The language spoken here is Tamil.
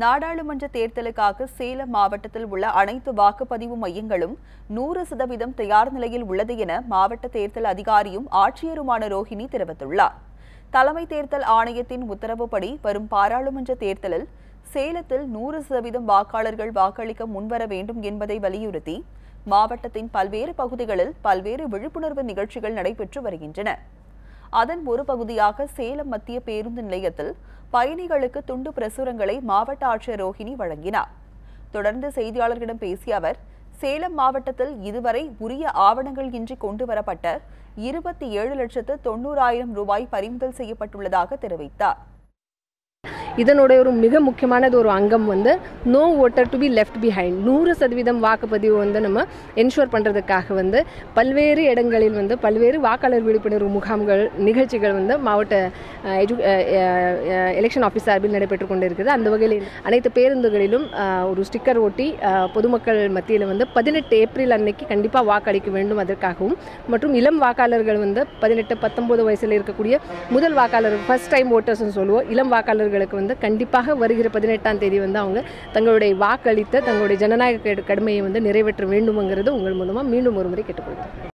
நாடாளுமன்ற தேர்தலுக்காக சேலம் மாவட்டத்தில் உள்ள அனைத்து வாக்குப்பதிவு மையங்களும் நூறு சதவீதம் தயார் நிலையில் உள்ளது என மாவட்ட தேர்தல் அதிகாரியும் ஆட்சியருமான ரோஹிணி தெரிவித்துள்ளார். தலைமை தேர்தல் ஆணையத்தின் உத்தரவுப்படி வரும் பாராளுமன்ற தேர்தலில் சேலத்தில் நூறு சதவீதம் வாக்காளர்கள் வாக்களிக்க முன்வர வேண்டும் என்பதை வலியுறுத்தி மாவட்டத்தின் பல்வேறு பகுதிகளில் பல்வேறு விழிப்புணர்வு நிகழ்ச்சிகள் நடைபெற்று வருகின்றன. அதன் ஒரு பகுதியாக சேலம் மத்திய பேருந்து நிலையத்தில் பயணிகளுக்கு துண்டு பிரசுரங்களை மாவட்ட ஆட்சியர் ரோஹிணி வழங்கினார். தொடர்ந்து செய்தியாளர்களிடம் பேசிய அவர் சேலம் மாவட்டத்தில் இதுவரை உரிய ஆவணங்கள் இன்றி கொண்டு வரப்பட்ட இருபத்தி ஏழு லட்சத்து தொண்ணூறாயிரம் ரூபாய் பறிமுதல் செய்யப்பட்டுள்ளதாக தெரிவித்தார். இதனுடைய ஒரு மிக முக்கியமானது ஒரு அங்கம் வந்து no voter to be left behind நூறு சதவீதம் வாக்குப்பதிவு வந்து நம்ம என்ஷூர் பண்ணுறதுக்காக வந்து பல்வேறு இடங்களில் வந்து பல்வேறு வாக்காளர் விழிப்புணர்வு முகாம்கள் நிகழ்ச்சிகள் வந்து மாவட்ட எஜு எலெக்ஷன் ஆஃபீஸ் சார்பில் நடைபெற்று கொண்டு இருக்குது அந்த வகையில் அனைத்து பேருந்துகளிலும் ஒரு ஸ்டிக்கர் ஓட்டி பொதுமக்கள் மத்தியில் வந்து பதினெட்டு ஏப்ரல் அன்னைக்கு கண்டிப்பாக வாக்களிக்க வேண்டும் அதற்காகவும் மற்றும் இளம் வாக்காளர்கள் வந்து பதினெட்டு பத்தொம்போது வயசில் இருக்கக்கூடிய முதல் வாக்காளர் ஃபர்ஸ்ட் டைம் ஓட்டர்ஸ்னு சொல்லுவோம். இளம் வாக்காளர்களுக்கு வந்து கண்டிப்பாக வருகிற பதினெட்டாம் தேதி வந்து அவங்க தங்களுடைய வாக்களித்த தங்களுடைய ஜனநாயக கடமையை வந்து நிறைவேற்ற வேண்டும்ங்கிறது உங்கள் மூலமாக மீண்டும் ஒரு முறை கேட்டுக்கொள்கிறேன்.